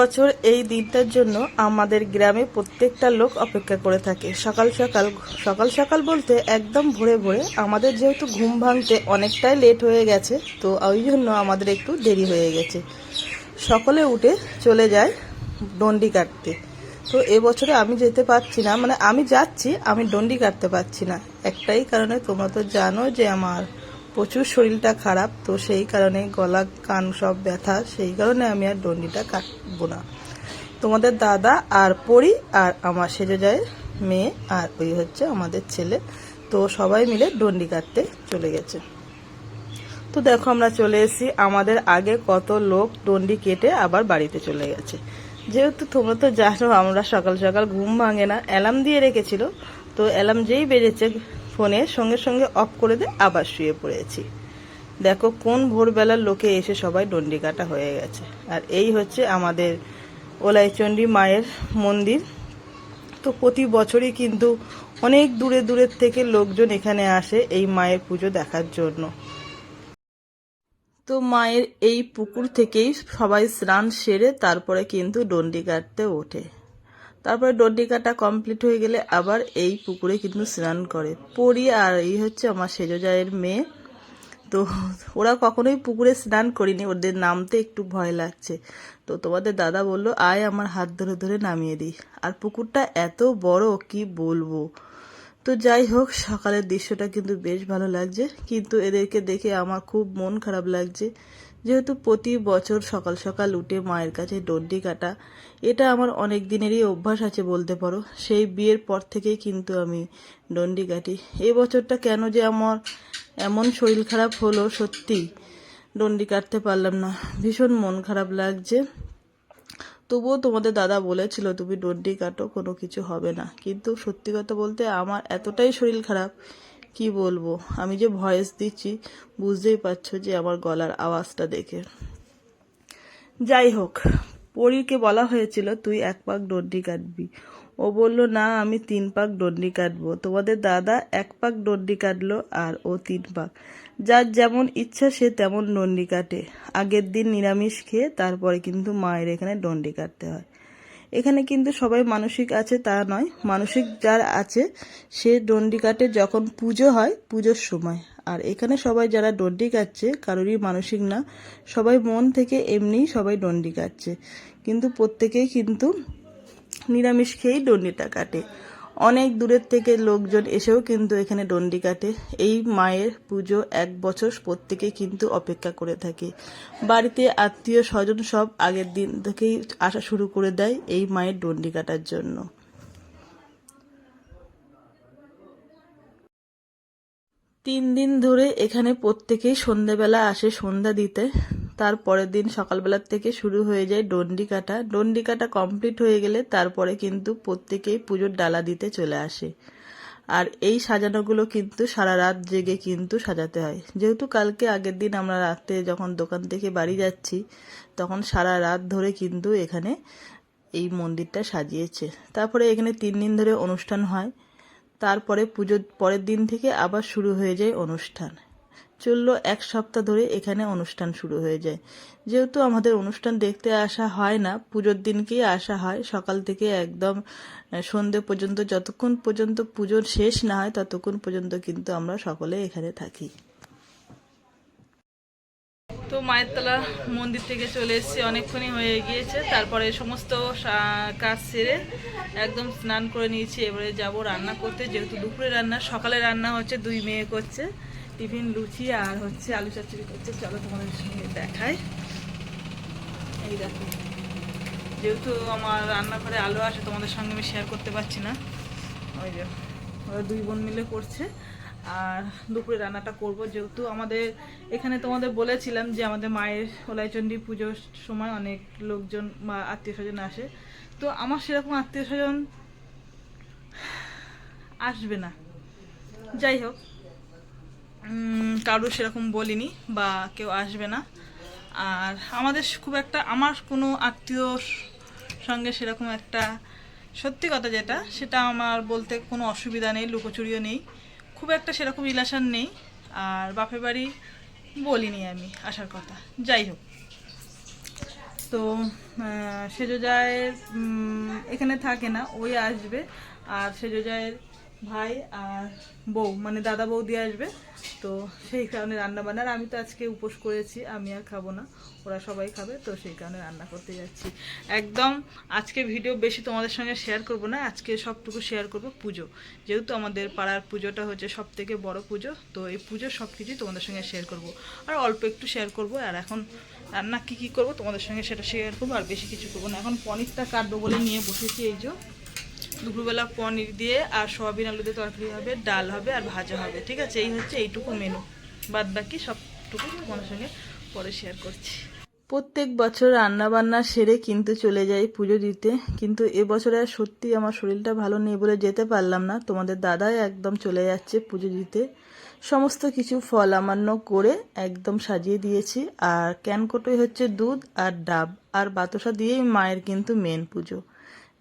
বছর এই দিনটার জন্য আমাদের গ্রামে প্রত্যেকটা লোক অপেক্ষা করে থাকে। সকাল সকাল সকাল সকাল বলতে একদম ভোরে ভোরে আমাদের যেহেতু ঘুম ভাঙতে অনেকটাই লেট হয়ে গেছে, তো ওই জন্য আমাদের একটু দেরি হয়ে গেছে। সকলে উঠে চলে যায় ডন্ডি কাটতে। তো এবছরে আমি যেতে পারছি না মানে আমি যাচ্ছি, আমি ডন্ডি কাটতে পারছি না। একটাই কারণে তোমরা তো জানো যে আমার প্রচুর শরীরটা খারাপ, তো সেই কারণে গলা, কান সব ব্যথা, সেই কারণে আমি আর ডন্ডিটা কাটবো না। তোমাদের দাদা আর পরি আর আমার সেজে যায় মেয়ে আর ওই হচ্ছে আমাদের ছেলে, তো সবাই মিলে ডন্ডি কাটতে চলে গেছে। তো দেখো আমরা চলে এসেছি, আমাদের আগে কত লোক ডন্ডি কেটে আবার বাড়িতে চলে গেছে। যেহেতু তোমরা তো জানো, আমরা সকাল সকাল ঘুম ভাঙে না, অ্যালার্ম দিয়ে রেখেছিল, তো অ্যালার্ম যেই বেজেছে ফোনে সঙ্গে সঙ্গে অফ করে দিয়ে আবার শুয়ে পড়েছি। দেখো কোন ভোরবেলার লোকে এসে সবাই ডন্ডি কাটা হয়ে গেছে। আর এই হচ্ছে আমাদের ওলাইচণ্ডী মায়ের মন্দির। তো প্রতি বছরই কিন্তু অনেক দূরে দূরের থেকে লোকজন এখানে আসে এই মায়ের পুজো দেখার জন্য। তো মায়ের এই পুকুর থেকেই সবাই স্নান সেরে তারপরে কিন্তু ডন্ডি কাটতে ওঠে। তারপরে ডন্ডি কাটা কমপ্লিট হয়ে গেলে আবার এই পুকুরে কিন্তু স্নান করে। পরি আর এই হচ্ছে আমার সেজো জায়ের মেয়ে। তো ওরা কখনোই পুকুরে স্নান করিনি, ওদের নামতে একটু ভয় লাগছে। তো তোমাদের দাদা বলল, আয় আমার হাত ধরে ধরে নামিয়ে দিই। আর পুকুরটা এত বড়, কি বলব? তো যাই হোক, সকালের দৃশ্যটা কিন্তু বেশ ভালো লাগছে। কিন্তু এদেরকে দেখে আমার খুব মন খারাপ লাগছে। যেহেতু প্রতি বছর সকাল সকাল উঠে মায়ের কাছে ডন্ডি কাটা, এটা আমার অনেক দিনেরই অভ্যাস আছে বলতে পারো। সেই বিয়ের পর থেকেই কিন্তু আমি ডন্ডি কাটি। এই বছরটা কেন যে আমার এমন শরীর খারাপ হলো সত্যি ডন্ডি কাটতে পারলাম না। ভীষণ মন খারাপ লাগছে। তবুও তোমাদের দাদা বলেছিল, তুমি ডন্ডি কাটো, কোনো কিছু হবে না। কিন্তু সত্যি কথা বলতে আমার এতটাই শরীর খারাপ কি বলব? আমি যে ভয়েস দিচ্ছি, বুঝতেই পারছ যে আমার গলার আওয়াজটা দেখে। যাই হোক পরীকে বলা হয়েছিল, তুই এক পাক ডন্ডি কাটবি। ও বলল, না, আমি তিন পাক ডন্ডি কাটবো। তোমাদের দাদা এক পাক ডন্ডি কাটলো আর ও তিন পাক। যার যেমন ইচ্ছা, সে তেমন ডন্ডি কাটে। আগের দিন নিরামিষ খেয়ে তারপরে কিন্তু মায়ের এখানে ডন্ডি কাটতে হয়। এখানে কিন্তু সবাই মানসিক আছে, তা নয়। মানসিক যার আছে, সে ডন্ডি কাটে যখন পুজো হয়, পুজোর সময়। আর এখানে সবাই যারা ডন্ডি কাটছে, কারোরই মানসিক না। সবাই মন থেকে এমনিই সবাই ডন্ডি কাটছে। কিন্তু প্রত্যেকেই কিন্তু নিরামিষ খেয়েই ডন্ডিটা কাটে। অনেক দূরের থেকে লোকজন এসেও কিন্তু এখানে ডন্ডি কাটে। এই মায়ের পুজো এক বছর প্রত্যেকে কিন্তু অপেক্ষা করে থাকে। বাড়িতে আত্মীয় স্বজন সব আগের দিন থেকেই আসা শুরু করে দেয় এই মায়ের ডন্ডি কাটার জন্য। তিন দিন ধরে এখানে প্রত্যেকেই সন্ধেবেলা আসে সন্ধ্যা দিতে। তার পরের দিন সকালবেলার থেকে শুরু হয়ে যায় ডন্ডি কাটা। ডন্ডি কাটা কমপ্লিট হয়ে গেলে তারপরে কিন্তু প্রত্যেকেই পুজোর ডালা দিতে চলে আসে। আর এই সাজানোগুলো কিন্তু সারা রাত জেগে কিন্তু সাজাতে হয়। যেহেতু কালকে আগের দিন আমরা রাতে যখন দোকান থেকে বাড়ি যাচ্ছি, তখন সারা রাত ধরে কিন্তু এখানে এই মন্দিরটা সাজিয়েছে। তারপরে এখানে তিন দিন ধরে অনুষ্ঠান হয়। তারপরে পুজোর পরের দিন থেকে আবার শুরু হয়ে যায় অনুষ্ঠান। চলল এক সপ্তাহ ধরে এখানে অনুষ্ঠান শুরু হয়ে যায়। যেহেতু আমাদের অনুষ্ঠান দেখতে আসা হয় না, পুজোর দিনকেই আসা হয়। সকাল থেকে একদম সন্ধে পর্যন্ত, যতক্ষণ পর্যন্ত পুজোর শেষ না হয়, ততক্ষণ পর্যন্ত কিন্তু আমরা সকলে এখানে থাকি। তো মায়ের তলা মন্দির থেকে চলে এসেছি, অনেকক্ষণই হয়ে গিয়েছে। তারপরে সমস্ত কাজ সেরে একদম স্নান করে নিয়েছি, এবারে যাব রান্না করতে। যেহেতু দুপুরে রান্না, সকালে রান্না হচ্ছে, দুই মেয়ে করছে। টিফিন লুচি আর হচ্ছে আলু চচ্চড়ি করছে। চলো তোমাদের সঙ্গে দেখাই। এই দেখো। যেহেতু আমার রান্নাঘরে আলো আসে, তোমাদের সঙ্গে আমি শেয়ার করতে পারছি না। ওই যে, ওরা দুই বোন মিলে করছে। আর দুপুরে রান্নাটা করব, যেহেতু আমাদের, এখানে তোমাদের বলেছিলাম যে আমাদের মায়ের ওলাইচণ্ডী পুজোর সময় অনেক লোকজন বা আত্মীয় স্বজন আসে। তো আমার সেরকম আত্মীয় স্বজন আসবে না। যাই হোক কারও সেরকম বলিনি বা কেউ আসবে না। আর আমাদের খুব একটা, আমার কোনো আত্মীয় সঙ্গে সেরকম একটা সত্যি কথা যেটা, সেটা আমার বলতে কোনো অসুবিধা নেই, লুকোচুরিও নেই। খুব একটা সেরকম রিলেশান নেই, আর বাপের বাড়ি বলিনি আমি, আসার কথা। যাই হোক। তো সেজো জায়ের এখানে থাকে না, ওই আসবে, আর সেজো জায়ের ভাই আর বউ মানে দাদা বৌদি আসবে, তো সেই কারণে রান্না বান্নার আমি তো আজকে উপোস করেছি, আমি আর খাব না, ওরা সবাই খাবে, তো সেই কারণে রান্না করতে যাচ্ছি। একদম আজকে ভিডিও বেশি তোমাদের সঙ্গে শেয়ার করব না, আজকে সবটুকু শেয়ার করব পুজো। যেহেতু আমাদের পাড়ার পুজোটা হচ্ছে সব থেকে বড় পুজো, তো এই পুজো সব কিছুই তোমাদের সঙ্গে শেয়ার করব। আর অল্প একটু শেয়ার করব, আর এখন রান্না কী কী করব তোমাদের সঙ্গে সেটা শেয়ার করব, আর বেশি কিছু করব না। এখন পনিরটা কাটবো বলে নিয়ে বসেছি এই যে। দুপুরবেলা পনির দিয়ে আর সোয়াবিন আলু দিয়ে তরকারি হবে, ডাল হবে আর ভাজা হবে, ঠিক আছে? এই হচ্ছে এইটুকু মেনু বাদ বাকি সবটুকু তোমাদের সঙ্গে পরে শেয়ার করছি। প্রত্যেক বছর রান্না বান্না সেরে কিন্তু চলে যাই পুজো দিতে, কিন্তু এবছরে আর সত্যি আমার শরীরটা ভালো নেই বলে যেতে পারলাম না। তোমাদের দাদাই একদম চলে যাচ্ছে পুজো দিতে। সমস্ত কিছু ফল আমান্য করে একদম সাজিয়ে দিয়েছি। আর ক্যানকোটোই হচ্ছে দুধ আর ডাব, আর বাতাসা দিয়েই মায়ের কিন্তু মেন পুজো।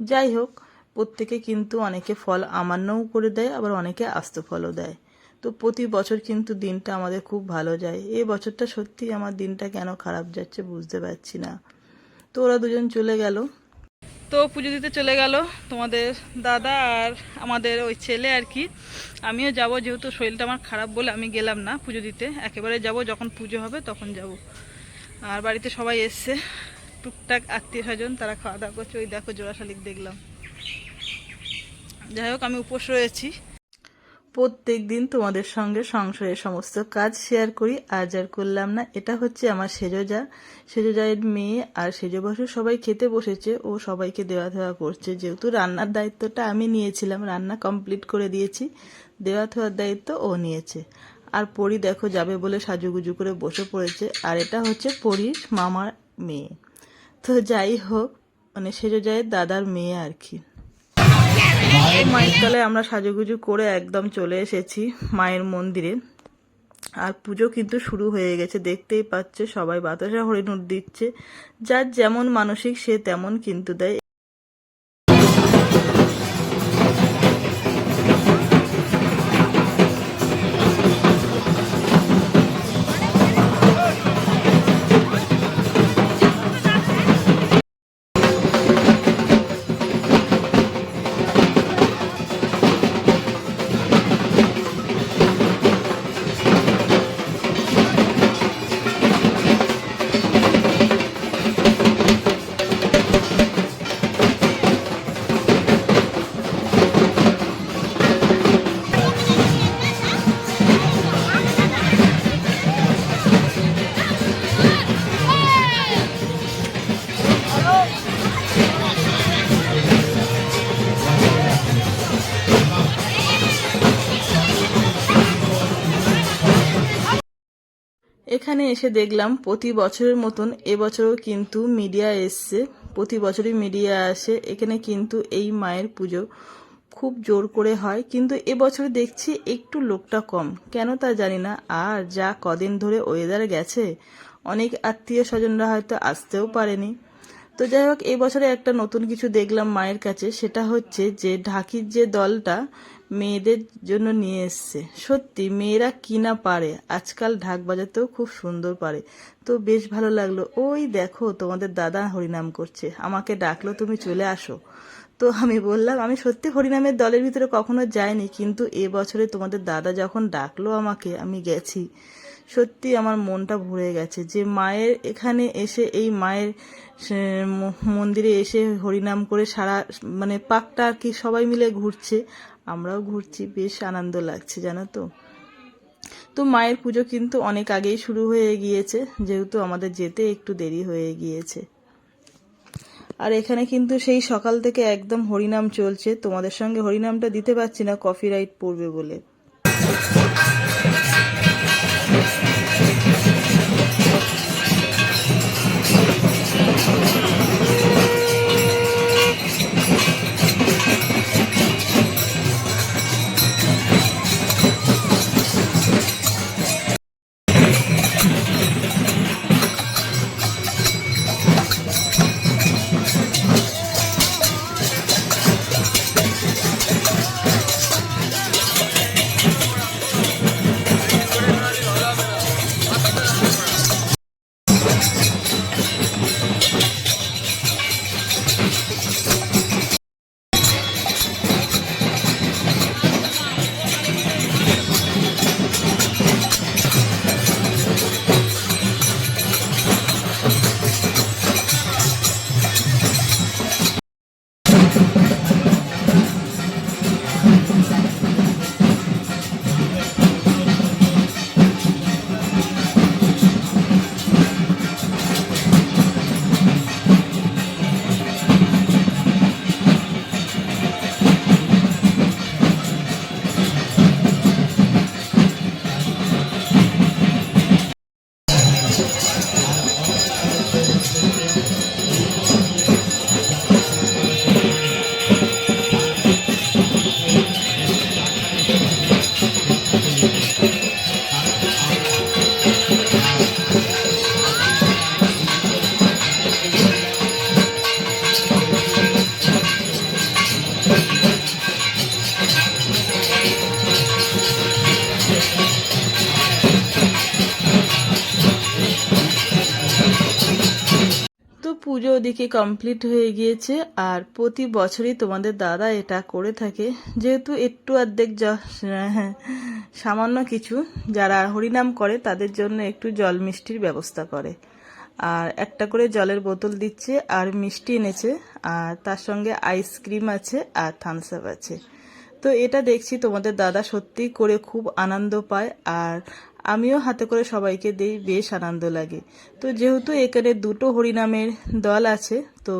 যাই হোক প্রত্যেকে কিন্তু অনেকে ফল আমান্যও করে দেয়, আবার অনেকে আস্ত ফলও দেয়। তো প্রতি বছর কিন্তু দিনটা আমাদের খুব ভালো যায়। এই বছরটা সত্যি আমার দিনটা কেন খারাপ যাচ্ছে বুঝতে পারছি না। তো ওরা দুজন চলে গেল। তো পুজো দিতে চলে গেল তোমাদের দাদা আর আমাদের ওই ছেলে আর কি। আমিও যাব যেহেতু শরীরটা আমার খারাপ বলে আমি গেলাম না পুজো দিতে। একেবারে যাব যখন পুজো হবে তখন যাব। আর বাড়িতে সবাই এসছে। টুকটাক আত্মীয় স্বজন তারা খাওয়া দাওয়া করছে। ওই দেখো জোড়া শালিক দেখলাম। যাই হোক, আমি উপোস রয়েছি। প্রত্যেক দিন তোমাদের সঙ্গে সংসারের সমস্ত কাজ শেয়ার করি। আজ আর করলাম না, এটা হচ্ছে আমার সেজোজা। সেজোজায়ের মেয়ে আর সেজো বছর সবাই খেতে বসেছে। ও সবাইকে দেওয়া দেওয়া করছে। যেহেতু রান্নার দায়িত্বটা আমি নিয়েছিলাম, রান্না কমপ্লিট করে দিয়েছি। দেওয়া থাওয়ার দায়িত্ব ও নিয়েছে। আর পরি দেখো যাবে বলে সাজুগুজু করে বসে পড়েছে। আর এটা হচ্ছে পরির মামার মেয়ে। তো যাই হোক মানে সেজোজায়ের দাদার মেয়ে আর কি। মায়ের আমরা সাজুগুজু করে একদম চলে এসেছি মায়ের মন্দিরে। আর পুজো কিন্তু শুরু হয়ে গেছে, দেখতেই পাচ্ছে সবাই বাতাসা হরিণুর দিচ্ছে। যার যেমন মানসিক সে তেমন কিন্তু দেয়। এখানে এসে দেখলাম প্রতি বছরের মতন এবছরও কিন্তু মিডিয়া এসছে। প্রতি বছরই মিডিয়া আসে। এখানে কিন্তু এই মায়ের পুজো খুব জোর করে হয়। কিন্তু এবছর দেখছি একটু লোকটা কম। কেন তা জানি না। আর যা কদিন ধরে ওয়েদার গেছে, অনেক আত্মীয় স্বজনরা হয়তো আসতেও পারেনি। তো যাই হোক, এই বছরে একটা নতুন কিছু দেখলাম মায়ের কাছে, সেটা হচ্ছে যে ঢাকির যে দলটা মেয়েদের জন্য নিয়ে এসছে। সত্যি, মেয়েরা কি না পারে, আজকাল ঢাক বাজাতেও খুব সুন্দর পারে। তো বেশ ভালো লাগল। ওই দেখো, তোমাদের দাদা হরিনাম করছে, আমাকে ডাকলো, তুমি চলে আসো। তো আমি বললাম, আমি সত্যি হরিনামের দলের ভিতরে কখনো যাইনি, কিন্তু এ বছরে তোমাদের দাদা যখন ডাকলো আমাকে, আমি গেছি। সত্যি আমার মনটা ভরে গেছে যে মায়ের এখানে এসে এই মায়ের মন্দিরে এসে হরিনাম করে সারা মানে পাকটা আর কি সবাই মিলে ঘুরছে। আমরাও ঘুরছি, বেশ আনন্দ লাগছে, জানো তো। তো মায়ের পুজো কিন্তু অনেক আগেই শুরু হয়ে গিয়েছে, যেহেতু আমাদের যেতে একটু দেরি হয়ে গিয়েছে। আর এখানে কিন্তু সেই সকাল থেকে একদম হরিনাম চলছে। তোমাদের সঙ্গে হরিনামটা দিতে পারছি না কপিরাইট পড়বে বলে। ওদিকে কমপ্লিট হয়ে গিয়েছে, আর প্রতি বছরই তোমাদের দাদা এটা করে থাকে। যেহেতু একটু অর্ধেক সামান্য কিছু, যারা হরিনাম করে তাদের জন্য একটু জল মিষ্টির ব্যবস্থা করে। আর একটা করে জলের বোতল দিচ্ছে, আর মিষ্টি এনেছে, আর তার সঙ্গে আইসক্রিম আছে, আর থামস আপ আছে। তো এটা দেখছি তোমাদের দাদা সত্যি করে খুব আনন্দ পায়, আর আমিও হাতে করে সবাইকে দেই, বেশ আনন্দ লাগে। তো যেহেতু এখানে দুটো হরিনামের দল আছে, তো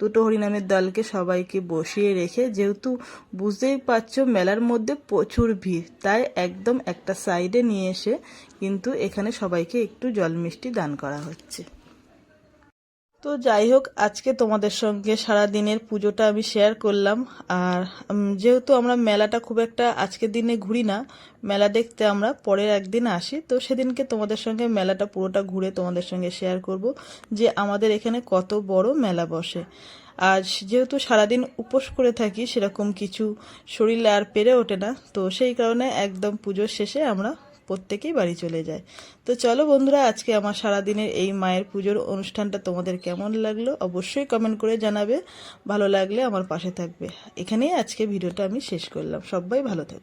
দুটো হরিনামের দলকে সবাইকে বসিয়ে রেখে, যেহেতু বুঝতেই পারছ মেলার মধ্যে প্রচুর ভিড়, তাই একদম একটা সাইডে নিয়ে এসে কিন্তু এখানে সবাইকে একটু জল মিষ্টি দান করা হচ্ছে। তো যাই হোক, আজকে তোমাদের সঙ্গে সারা দিনের পুজোটা আমি শেয়ার করলাম। আর যেহেতু আমরা মেলাটা খুব একটা আজকের দিনে ঘুরি না, মেলা দেখতে আমরা পরের একদিন আসি। তো সেদিনকে তোমাদের সঙ্গে মেলাটা পুরোটা ঘুরে তোমাদের সঙ্গে শেয়ার করব যে আমাদের এখানে কত বড় মেলা বসে। আজ যেহেতু সারাদিন উপোস করে থাকি, সেরকম কিছু শরীরে আর পেরে ওঠে না, তো সেই কারণে একদম পুজোর শেষে আমরা প্রত্যেকেই বাড়ি চলে যায়। তো চলো বন্ধুরা, আজকে আমার সারাদিনের এই মায়ের পুজোর অনুষ্ঠানটা তোমাদের কেমন লাগল অবশ্যই কমেন্ট করে জানাবে। ভালো লাগলে আমার পাশে থাকবে। এখানেই আজকে ভিডিওটা আমি শেষ করলাম। সবাই ভালো থেকো।